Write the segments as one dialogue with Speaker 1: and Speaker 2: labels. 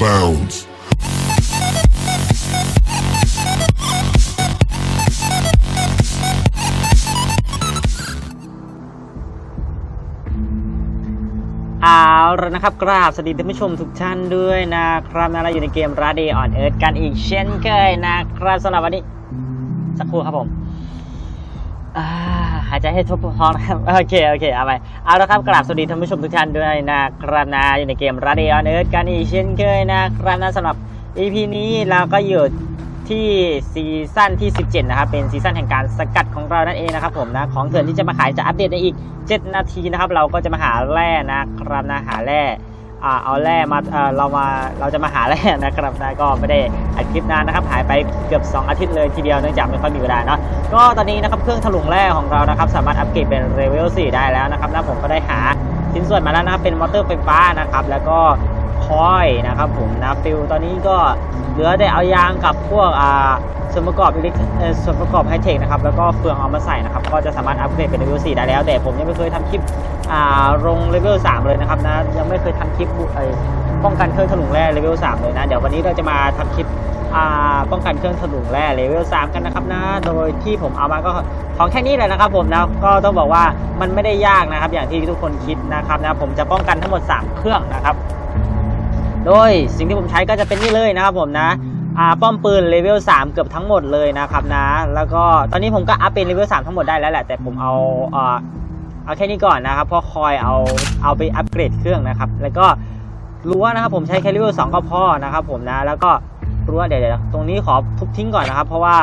Speaker 1: bounds.
Speaker 2: เอาละนะครับกราบสวัสดีท่านผู้ชมทุกท่านด้วยนะครับนะเราอยู่ในเกม r a d y on Earth กันอีกเช่นเคยนะครับสำหรับวันนี้ สักครู่ครับผม อ่าหายใจให้ทบท้องนะครับ โอเค โอเค เอาไปเอาละครับกราบสวัสดีท่านผู้ชมทุกท่านด้วยนะครับนะอยู่ในเกม r a d y on Earth กันอีกเช่นเคยนะครับนะสำหรับ EP นี้เราก็อยู่ที่ซีซั่นที่ 17 นะครับ เป็นซีซั่นแห่งการสกัดของเรานั่นเองนะครับผมนะ ของเถื่อนที่จะมาขายจะอัปเดตในอีก 7 นาทีนะครับ เราก็จะมาหาแร่นะครับนะหาแร่ เอาแร่มาเรามาเราจะมาหาแร่นะครับนะก็ไม่ได้อัดคลิปนานนะครับหายไปเกือบ 2 อาทิตย์เลยทีเดียวเนื่องจากไม่ค่อยมีเวลาเนาะก็ตอนนี้นะครับเครื่องถลุงแร่ของเรานะครับสามารถอัปเกรดเป็นเลเวล4ได้แล้วนะครับแล้วผมก็ได้หาชิ้นส่วนมาแล้วนะครับเป็นมอเตอร์ไฟฟ้านะครับแล้วก็ คอยนะครับผมนะฟิลตอนนี้ก็เหลือแต่เอายางกับพวกอ่าส่วนประกอบอิเล็กส่วนประกอบไฮเทคนะครับแล้วก็เฟืองเอามาใส่นะครับก็จะสามารถอัปเกรดเป็นเลเวล4ได้แล้ว แต่ผมยังไม่เคยทำคลิปอ่าลงเลเวล3เลยนะครับนะยังไม่เคยทำคลิปไอป้องกันเครื่องถลุงแร่เลเวล3เลยนะเดี๋ยววันนี้เราจะมาทำคลิปอ่าป้องกันเครื่องถลุงแร่เลเวล3กันนะครับนะโดยที่ผมเอามาก็ของแค่นี้เลยนะครับผมนะก็ต้องบอกว่ามันไม่ได้ยากนะครับ อย่างที่ทุกคนคิดนะครับนะผมจะป้องกันทั้งหมด 3 เครื่องนะครับ โดยสิ่งที่ผมใช้ก็จะเป็นนี่เลยนะครับผมนะอ่าป้อมปืนเลเวล3 เกือบทั้งหมดเลยนะครับนะ แล้วก็ตอนนี้ผมก็อัพเป็นเลเวล3ทั้งหมดได้แล้วแหละแต่ผมเอาเอ่เอาแค่นี้ก่อนนะครับพราะคอยเอาเอาไปอัปเกรดเครื่องนะครับ แล้วก็รั้วนะครับผมใช้แค่เลเวล2ก็พอนะครับผมนะแล้วก็รั้วเดี๋ยวเดี๋ยวตรงนี้ขอทุบทิ้งก่อนนะครับ เพราะว่า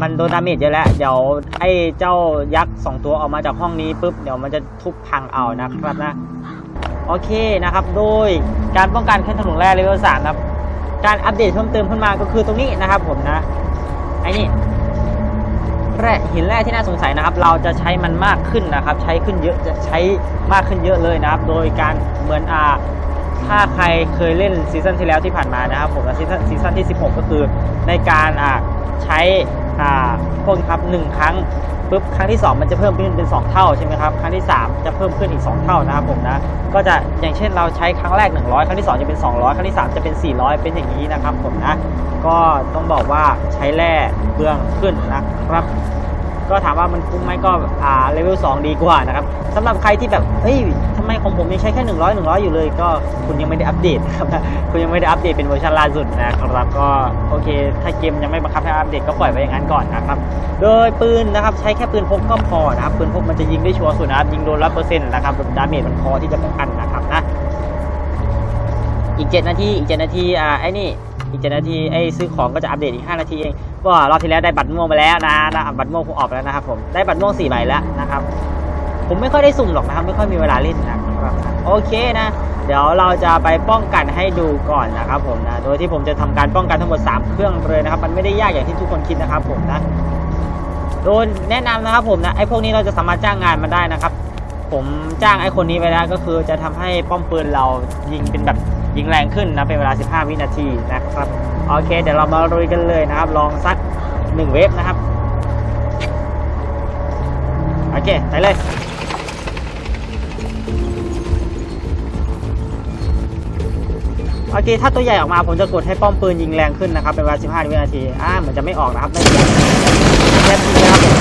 Speaker 2: มันโดนดาเมจเยอะแล้วเดี๋ยวไอ้เจ้ายักษ์สองตัวออกมาจากห้องนี้ปุ๊บเดี๋ยวมันจะทุบพังเอานะครับนะ โอเคนะครับ โดยการป้องกันเครื่องถลุงแร่เลเวล3นะครับ การอัปเดตเพิ่มเติมขึ้นมาก็คือตรงนี้นะครับผมนะ ไอ้นี่แร่หินแร่ที่น่าสงสัยนะครับ เราจะใช้มันมากขึ้นนะครับ ใช้ขึ้นเยอะจะใช้มากขึ้นเยอะเลยนะครับ โดยการเหมือนอ่าถ้าใครเคยเล่นซีซั่นที่แล้วที่ผ่านมานะครับผมและซีซั่นซีซั่นที่ 16 ก็คือในการอ่าใช้ อ่าพวกนี้ครับหนึ่งครั้งปุ๊บครั้งที่ 2 มันจะเพิ่มขึ้นเป็น 2 เท่าใช่ไหมครับครั้งที่ 3 จะเพิ่มขึ้นอีก 2 เท่านะครับผมนะก็จะอย่างเช่นเราใช้ครั้งแรก 100 ครั้งที่ 2 จะเป็น 200 ครั้งที่ 3 จะเป็น 400 เป็นอย่างนี้นะครับผมนะก็ต้องบอกว่าใช้แร่เบื้องขึ้นนะครับ ก็ถามว่ามันคุ้มไหมก็อ่าเลเวล2ดีกว่านะครับสำหรับใครที่แบบเฮ้ยทำไมของผมยังใช้แค่100 100 อยู่เลย ก็คุณยังไม่ได้อัปเดตครับคุณยังไม่ได้อัปเดตเป็นเวอร์ชันล่าสุดนะครับก็โอเค ถ้าเกมยังไม่บังคับให้อัปเดตก็ปล่อยไว้อย่างนั้นก่อนนะครับโดยปืนนะครับใช้แค่ปืนพกก็พอนะครับปืนพกมันจะยิงได้ชัวร์สุดนะครับยิงโดนร้อยเปอร์เซ็นต์นะครับดาเมจมันพอที่จะป้องกันนะครับนะอีก 7 นาทีอีก 7 นาทีอ่าไอ้นี่อีก 7 นาทีไอ้ซื้อของก็จะอัปเดตอีก 5 นาทีเอง ก็รอบที่แล้วได้บัตรม่วงไปแล้วนะนะบัตรม่วงคงออกไปแล้วนะครับผมได้บัตรม่วง4ใบแล้วนะครับผมไม่ค่อยได้สุ่มหรอกนะครับ ไม่ค่อยมีเวลาเล่นนะครับโอเคนะ เดี๋ยวเราจะไปป้องกันให้ดูก่อนนะครับผมนะโดยที่ผมจะทำการป้องกันทั้งหมด 3 เครื่องเลยนะครับ มันไม่ได้ยากอย่างที่ทุกคนคิดนะครับผมนะโดยแนะนำนะครับผมนะไอ้พวกนี้เราจะสามารถจ้างงานมันได้นะครับ ผมจ้างไอ้คนนี้ไปแล้วก็คือจะทำให้ป้อมปืนเรายิงเป็นแบบยิงแรงขึ้นนะเป็นเวลา 15 วินาทีนะครับ โอเค เดี๋ยวเรามาลุยกันเลยนะครับ ลองสักหนึ่งเวฟนะครับ โอเค ไปเลยโอเค ถ้าตัวใหญ่ออกมาผมจะกดให้ป้อมปืนยิงแรงขึ้นนะครับ เป็นเวลา15 วินาที อ่า เหมือนจะไม่ออกนะครับไม่แค่ทีนะครับ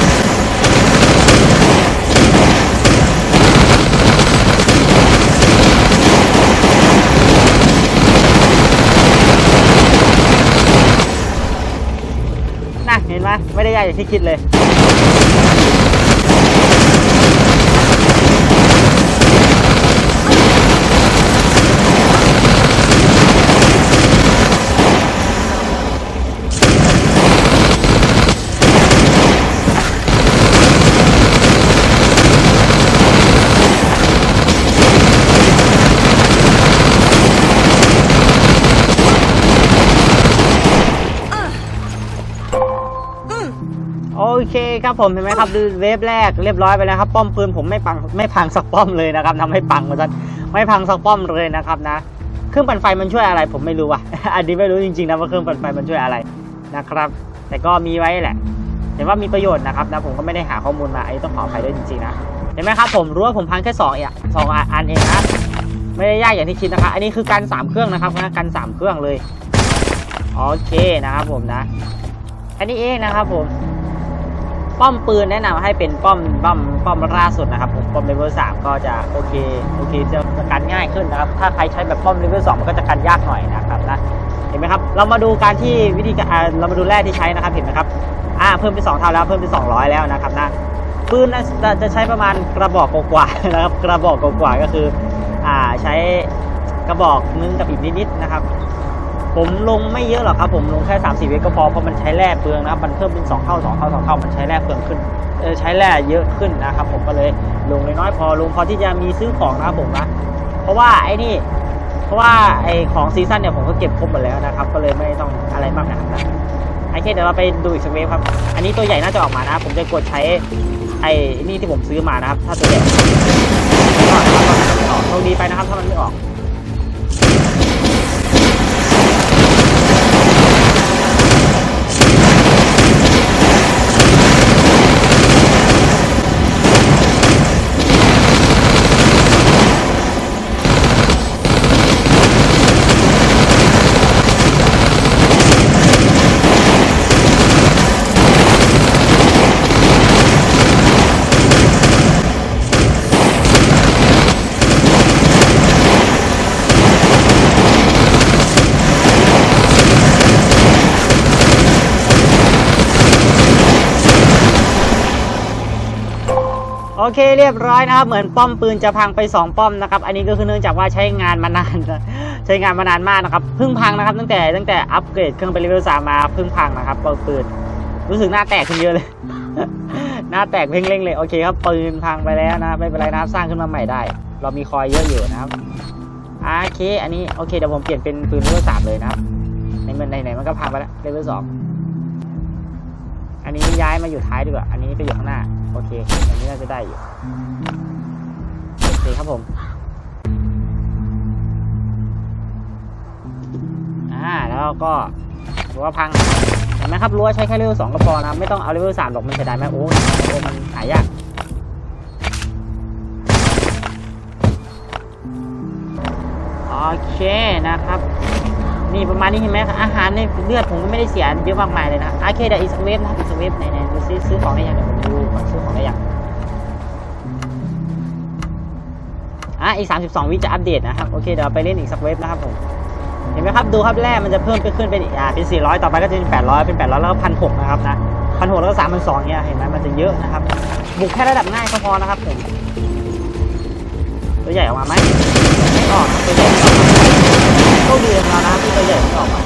Speaker 2: นะเห็นไหมไม่ได้ยากอย่างที่คิดเลย เคครับผมเห็นไหมครับดูเวฟแรกเรียบร้อยไปแล้วครับ ป้อมปืนผมไม่ปังไม่พังสักป้อมเลยนะครับทำให้ปังมาซะไม่พังสักป้อมเลยนะครับนะเครื่องปั่นไฟมันช่วยอะไร ผมไม่รู้ว่ะอันนี้ไม่รู้จริงๆนะว่าเครื่องปั่นไฟมันช่วยอะไรนะครับ แต่ก็มีไว้แหละเห็นว่ามีประโยชน์นะครับนะผมก็ไม่ได้หาข้อมูลมาไอ้ต้องขออภัยด้วยจริงๆนะเห็นไหมครับผมรู้ว่าผมพังแค่สองเองสองอันเองนะไม่ได้ยากอย่างที่คิดนะครับอันนี้คือการสามเครื่องนะครับนะกันสามเครื่องเลยโอเคนะครับผมนะอันนี้เองนะครับผม ป้อมปืนแนะนำให้เป็นป้อมป้อมป้อมล่าสุดนะครับผมป้อมเลเวลสามก็จะโอเคโอเคจะกันง่ายขึ้นนะครับ ถ้าใครใช้แบบป้อมเลเวลสองมันก็จะกันยากหน่อยนะครับนะเห็นไหมครับ เรามาดูการที่วิธีการเรามาดูแร่ที่ใช้นะครับเห็นไหมครับอ่าเพิ่มเป็นสองเท่าแล้วเพิ่มเป็นสองร้อยแล้วนะครับนะปืนน่ะจะจะใช้ประมาณกระบอกกว่าๆนะครับกระบอกกว่าๆก็คืออ่าใช้กระบอกนึงกับอีกนิดๆนะครับ ผมลงไม่เยอะหรอกครับ ผมลงแค่3 4เวก็พอเพราะมันใช้แร่เปลืองนะครับมันเพิ่มเป็น2เท่า2เท่า2เท่ามันใช้แร่เปลืองขึ้นเออใช้แร่เยอะขึ้นนะครับ ผมก็เลยลงน้อยพอลงพอที่จะมีซื้อของนะครับผมนะเพราะว่าไอ้นี่ เพราะว่าไอ้ของซีซั่นเนี่ยผมก็เก็บครบหมดแล้วนะครับ ก็เลยไม่ต้องอะไรมากนะครับนะโอเคเดี๋ยวเราไปดูอีกสักเวฟครับ อันนี้ตัวใหญ่น่าจะออกมานะ ผมจะกดใช้ไอ้นี่ที่ผมซื้อมานะครับ ถ้าตัวใหญ่ไม่ออกนะครับไม่ออกโชคดีไปนะครับถ้ามันไม่ออก เคเรียบร้อยนะครับ เหมือนป้อมปืนจะพังไป 2 ป้อมนะครับ อันนี้ก็คือเนื่องจากว่าใช้งานมานานใช้งานมานานมากนะครับเพิ่งพังนะครับ ตั้งแต่ตั้งแต่อัปเกรดเครื่องเป็นเลเวลสามมาเพิ่งพังนะครับป้อมปืนรู้สึกหน้าแตกขึ้นเยอะเลย หน้าแตกเพ่งเล่งเลยโอเคครับปืนพังไปแล้วนะไม่เป็นไรนะครับสร้างขึ้นมาใหม่ได้ เรามีคอยเยอะอยู่นะครับโอเค อันนี้โอเคเดี๋ยวผมเปลี่ยนเป็นปืนเลเวลสามเลยนะครับในมันไหนๆมันก็พังไปแล้วเลเวลสอง ย้ายมาอยู่ท้ายดีกว่า อันนี้ไปอยู่ข้างหน้า โอเค อันนี้น่าจะได้อยู่ โอเคครับผม อ่า แล้วก็รั้วพัง เห็นไหมครับรั้วใช้แค่เลเวลสองก็พอนะไม่ต้องเอาเลเวลสามหรอกมันเสียดายไหมโอ้ยโอ้มันหายากโอเคนะครับ นี่ประมาณนี้เห็นไหมครับอาหารในเลือดผมก็ไม่ได้เสียเยอะมากมายเลยนะโอเคเดี๋ยวอีกสักเวฟนะครับอีสักเวฟไหนๆดูซิซื้อของได้ยังเดี๋ยวผมดูก่อนซื้อของได้ยังอะอีก32วิจะอัปเดตนะครับโอเคเดี๋ยวไปเล่นอีกสักเว็บนะครับผมเห็นไหมครับดูครับแร่มันจะเพิ่มไปขึ้นเป็นอ่าเป็น400ต่อไปก็จะเป็น800เป็น800แล้วก็1,600นะครับนะ1,600แล้วก็3,200เนี่ยเห็นไหมมันจะเยอะนะครับบุกแค่ระดับง่ายก็พอนะครับผมตัวใหญ่ออกมาไหมไม่ออกตัวใหญ่ โชคดีของเรานะที่ตัวใหญ่ไม่ออกมา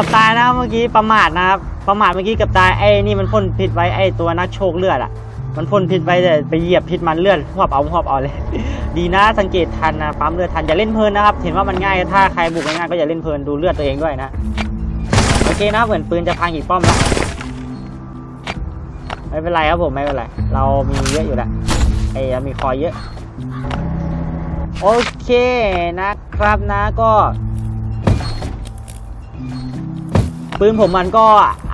Speaker 2: กือบตายนะครับเมื่อกี้ประมาทนะครับประมาทเมื่อกี้กือบตายไอ้นี่มันพ่นพิษไว้ไอ้ตัวนักโชคเลือดอะ มันพ่นพิษไว้แต่ไปเหยียบพิษมันเลือดหอบเอาหอบเอาเลย ดีนะสังเกตทันนะปั๊มเลือดทันอย่าเล่นเพลินนะครับเห็นว่ามันง่ายถ้าใครบุกง่ายก็อย่าเล่นเพลินดูเลือดตัวเองด้วยนะโอเคนะเหมือนปืนจะพังอีกป้อมละไม่เป็นไรครับผมไม่เป็นไรเรามีเยอะอยู่แล้วไอ้มีคอยเยอะ โอเคนะครับนะก็ ปืนผมมันก็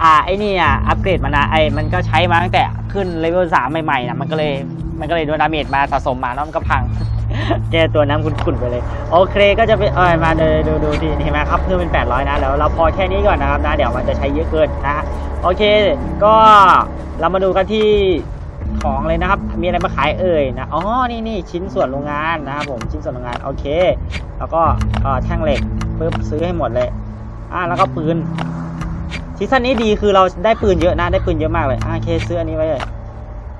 Speaker 2: อ่าไอ้นี่อะอัปเกรดมานะไอ้มันก็ใช้มาตั้งแต่ขึ้นเลเวลสามใหม่ๆนะมันก็เลยมันก็เลยโดนดาเมจมาสะสมมาแล้วมันก็พัง แกตัวน้ำขุ่นๆไปเลย โอเคก็จะเป็นเออมาดูดูดูที่เห็นไหมครับเพิ่มเป็น 800 นะแล้วเราพอแค่นี้ก่อนนะครับนะเดี๋ยวมันจะใช้เยอะเกินนะโอเค ก็เรามาดูกันที่ของเลยนะครับ มีอะไรมาขายเอ่ยนะ อ๋อ นี่นี่ชิ้นส่วนโรงงานนะครับผม ชิ้นส่วนโรงงาน โอเค แล้วก็อ่อแท่งเหล็กปึ๊บซื้อให้หมดเลย อ่า แล้วก็ปืน ซีซั่นนี้ดีคือเราได้ปืนเยอะนะได้ปืนเยอะมากเลยอะโอเคซื้ออันนี้ไว้เลย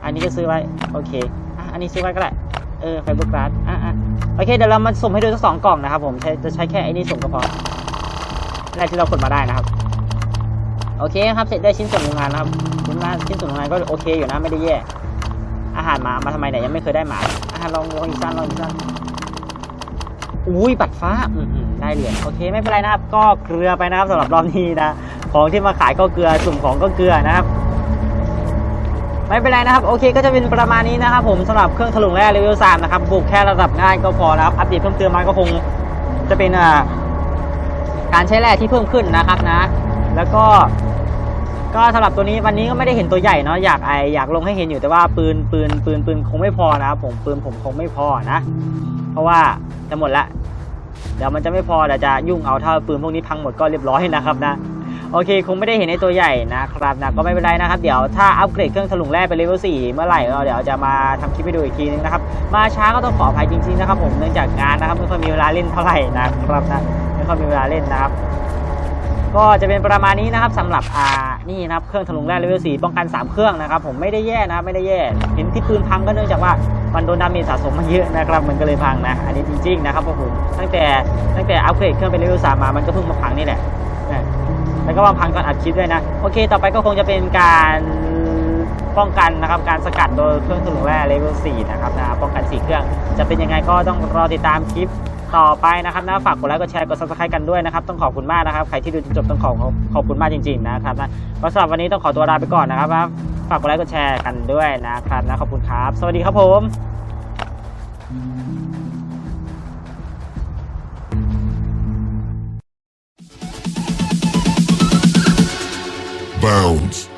Speaker 2: อันนี้ก็ซื้อไว้โอเคอะอันนี้ซื้อไว้ก็ได้เออไฟเบอร์กราสอะอะโอเคเดี๋ยวเรามาสุ่มให้ดูสักสองกล่องนะครับผมใช้จะใช้แค่ไอ้นี่สุ่มก็พอแรกที่เรากดมาได้นะครับโอเคครับเสร็จได้ชิ้นส่วนโรงงานนะครับชิ้นงานชิ้นส่วนโรงงานก็โอเคอยู่นะไม่ได้แย่ อาหารหมามาทำไมเนี่ยยังไม่เคยได้หมาอาหารลองลองอีกสั้นลองอีกสั้นอุ้ยบัตรฟ้าอืมอืมได้เหรียญโอเคไม่เป็นไรนะครับ ก็เกลือไปนะครับสำหรับรอบนี้นะ ของที่มาขายก็เกลือสุ่มของก็เกลือนะครับ ไม่เป็นไรนะครับ โอเคก็จะเป็นประมาณนี้นะครับ ผมสำหรับเครื่องถลุงแร่เลเวล3นะครับบุกแค่ระดับง่ายก็พอนะครับ อัปเดตเพิ่มเติมมาก็คงจะเป็นการใช้แร่ที่เพิ่มขึ้นนะครับนะ แล้วก็ก็สำหรับตัวนี้วันนี้ก็ไม่ได้เห็นตัวใหญ่เนาะอยากไออยากลงให้เห็นอยู่แต่ว่าปืนปืนปืนปืนคงไม่พอนะครับผมปืนผมคงไม่พอนะ เพราะว่าจะหมดละเดี๋ยวมันจะไม่พอเดี๋ยวจะยุ่งเอาถ้าปืนพวกนี้พังหมดก็เรียบร้อยนะครับนะ โอเค คงไม่ได้เห็นในตัวใหญ่นะครับนะก็ไม่เป็นไรนะครับ เดี๋ยวถ้าอัปเกรดเครื่องถลุงแร่ไปเลเวล4เมื่อไหร่เราเดี๋ยวจะมาทำคลิปให้ดูอีกทีนึงนะครับ มาช้าก็ต้องขออภัยจริงๆนะครับผมเนื่องจากงานนะครับไม่ค่อยมีเวลาเล่นเท่าไหร่นะครับนะไม่ค่อยมีเวลาเล่นนะครับก็จะเป็นประมาณนี้นะครับสำหรับอ่านี่นะครับเครื่องถลุงแร่เลเวล4ป้องกัน 3 เครื่องนะครับ ผมไม่ได้แย่นะไม่ได้แย่ เห็นที่ปืนพังก็เนื่องจากว่ามันโดนดาเมจสะสมมาเยอะนะครับมันก็เลยพังนะ อันนี้จริงๆนะครับผมตั้งแต่ตั้งแต่อัปเกรดเครื่องเป็นเลเวล3มามันก็เพิ่งมาพังนี่แหละนะ แล้วก็มาพังก่อนอัดคลิปด้วยนะ โอเค ต่อไปก็คงจะเป็นการป้องกันนะครับการสกัดโดยเครื่องถลุงแร่เลเวล4นะครับนะป้องกัน 4 เครื่อง จะเป็นยังไงก็ต้องรอติดตามคลิปต่อไปนะครับนะฝากกดไลค์กดแชร์กด subscribe กันด้วยนะครับ ต้องขอบคุณมากนะครับ ใครที่ดูจนจบต้องขอขอบขอบคุณมากจริง ๆ นะครับนะก็สำหรับวันนี้ต้องขอตัวลาไปก่อนนะครับนะฝากกดไลค์กดแชร์กันด้วยนะครับนะขอบคุณครับ สวัสดีครับผม
Speaker 1: Bounds.